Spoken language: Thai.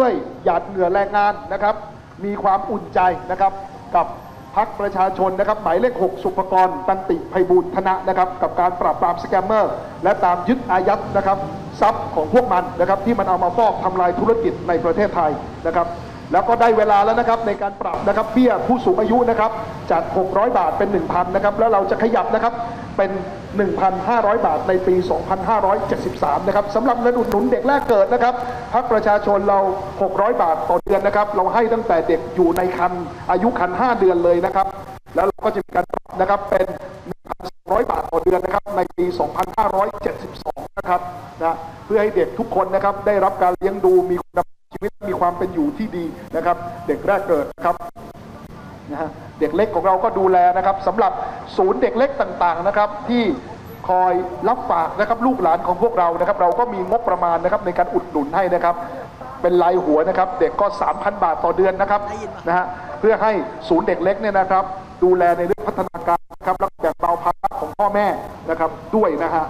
ด้วยหยาดเหงื่อแรงงานนะครับ มีความอุ่นใจนะครับกับพักประชาชนนะครับหมายเลข 6 สุภกรตันติไพบูลย์ธนะนะครับกับการปราบปรามสแกมเมอร์ และตามยึดอายัดนะครับทรัพย์ของพวกมันนะครับที่มันเอามาฟอกทำลายธุรกิจในประเทศไทยนะครับแล้วก็ได้เวลาแล้วนะครับในการปรับนะครับเบี้ยผู้สูงอายุนะครับจาก 600 บาทเป็น 1,000นะครับแล้วเราจะขยับนะครับ เป็น 1,500 บาทในปี 2573 นะครับสำหรับเงินอุดหนุนเด็กแรกเกิดนะครับพักประชาชนเรา 600 บาทต่อเดือนนะครับ เราให้ตั้งแต่เด็กอยู่ในคันอายุคัน 5 เดือนเลยนะครับ แล้วเราก็จะมีการปรับนะครับเป็น1,200 บาทต่อเดือนนะครับ ในปี 2572 นะครับนะเพื่อให้เด็กทุกคนนะครับได้รับการเลี้ยงดูมีคุณภาพชีวิตมีความเป็นอยู่ที่ดีนะครับ เด็กแรกเกิดนะครับ นะเด็กเล็กของเราก็ดูแลนะครับสำหรับศูนย์เด็กเล็กต่างๆนะครับที่คอยรับฝากนะครับลูกหลานของพวกเรานะครับ เราก็มีงบประมาณนะครับในการอุดหนุนให้นะครับ เป็นรายหัวนะครับ เด็กก็ 3,000 บาทต่อเดือนนะครับนะฮะเพื่อให้ศูนย์เด็กเล็กเนี่ยนะครับ ดูแลในเรื่องพัฒนาการนะครับและแบ่งเบาภาระของพ่อแม่นะครับด้วยนะฮะ